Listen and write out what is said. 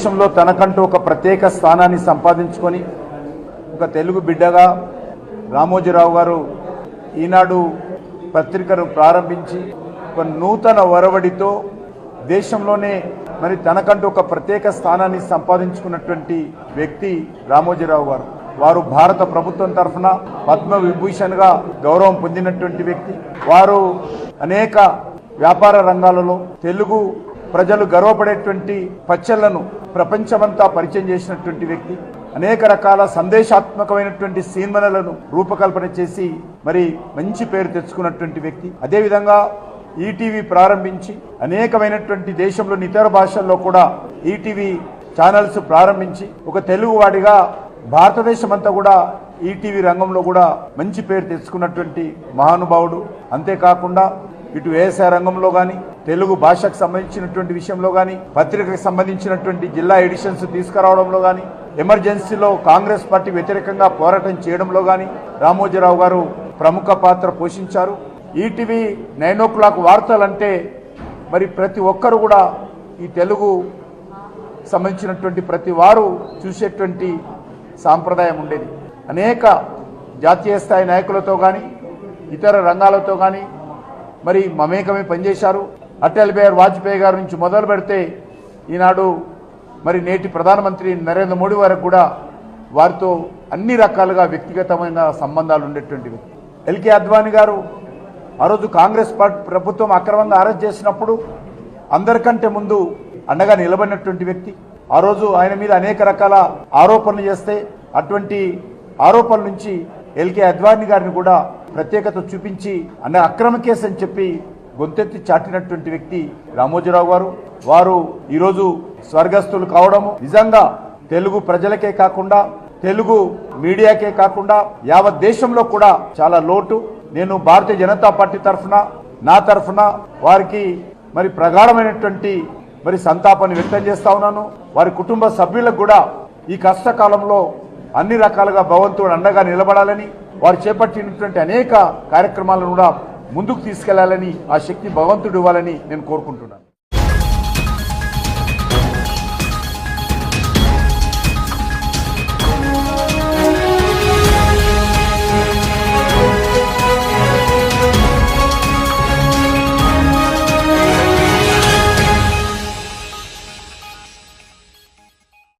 దేశంలో తనకంటూ ఒక ప్రత్యేక స్థానాన్ని సంపాదించుకొని ఒక తెలుగు బిడ్డగా రామోజీరావు గారు ఈనాడు పత్రికను ప్రారంభించి ఒక నూతన ఒరవడితో దేశంలోనే మరి తనకంటూ ఒక ప్రత్యేక స్థానాన్ని సంపాదించుకున్నటువంటి వ్యక్తి రామోజీరావు గారు. వారు భారత ప్రభుత్వం తరఫున పద్మ విభూషణ్గా గౌరవం పొందినటువంటి వ్యక్తి. వారు అనేక వ్యాపార రంగాలలో తెలుగు ప్రజలు గర్వపడేటువంటి పచ్చళ్ళను ప్రపంచమంతా పరిచయం చేసినటువంటి వ్యక్తి. అనేక రకాల సందేశాత్మకమైనటువంటి సినిమాలను రూపకల్పన చేసి మరి మంచి పేరు తెచ్చుకున్నటువంటి వ్యక్తి. అదేవిధంగా ఈటీవీ ప్రారంభించి అనేకమైనటువంటి దేశంలోని ఇతర భాషల్లో కూడా ఈటీవీ ఛానల్స్ ప్రారంభించి ఒక తెలుగువాడిగా భారతదేశం అంతా కూడా ఈటీవీ రంగంలో కూడా మంచి పేరు తెచ్చుకున్నటువంటి మహానుభావుడు. అంతేకాకుండా ఇటు వ్యవసాయ రంగంలో కానీ తెలుగు భాషకు సంబంధించినటువంటి విషయంలో కానీ పత్రికకు సంబంధించినటువంటి జిల్లా ఎడిషన్స్ తీసుకురావడంలో కానీ ఎమర్జెన్సీలో కాంగ్రెస్ పార్టీ వ్యతిరేకంగా పోరాటం చేయడంలో కానీ రామోజీరావు గారు ప్రముఖ పాత్ర పోషించారు. ఈటీవీ నైన్ ఓ క్లాక్ వార్తలంటే మరి ప్రతి ఒక్కరు కూడా ఈ తెలుగు సంబంధించినటువంటి ప్రతి వారు చూసేటువంటి సాంప్రదాయం ఉండేది. అనేక జాతీయ స్థాయి నాయకులతో కానీ ఇతర రంగాలతో కానీ మరి మమేకమే పనిచేశారు. అటల్ బిహారీ వాజ్పేయి గారి నుంచి మొదలు పెడితే ఈనాడు మరి నేటి ప్రధానమంత్రి నరేంద్ర మోడీ వరకు కూడా వారితో అన్ని రకాలుగా వ్యక్తిగతమైన సంబంధాలు ఉండేటువంటివి ఎల్కే అద్వానీ గారు ఆ రోజు కాంగ్రెస్ పార్టీ ప్రభుత్వం అక్రమంగా అరెస్ట్ చేసినప్పుడు అందరికంటే ముందు అండగా నిలబడినటువంటి వ్యక్తి. ఆ రోజు ఆయన మీద అనేక రకాల ఆరోపణలు చేస్తే అటువంటి ఆరోపణల నుంచి ఎల్కే అద్వానీ గారిని కూడా ప్రత్యేకత చూపించి అన్న అక్రమ కేసు అని చెప్పి గొంతెత్తి చాటినటువంటి వ్యక్తి రామోజీరావు గారు. వారు ఈరోజు స్వర్గస్థులు కావడము. నిజంగా తెలుగు ప్రజలకే కాకుండా తెలుగు మీడియాకే కాకుండా యావత్ దేశంలో కూడా చాలా లోటు. నేను భారతీయ జనతా పార్టీ తరఫున నా తరఫున వారికి మరి ప్రగాఢమైనటువంటి మరి సంతాపాన్ని వ్యక్తం చేస్తా ఉన్నాను. వారి కుటుంబ సభ్యులకు కూడా ఈ కష్టకాలంలో అన్ని రకాలుగా భగవంతుడు అండగా నిలబడాలని వారు చేపట్టినటువంటి అనేక కార్యక్రమాలను కూడా ముందుకు తీసుకెళ్ళాలని ఆ శక్తి భగవంతుడు ఇవ్వాలని నేను కోరుకుంటున్నాను.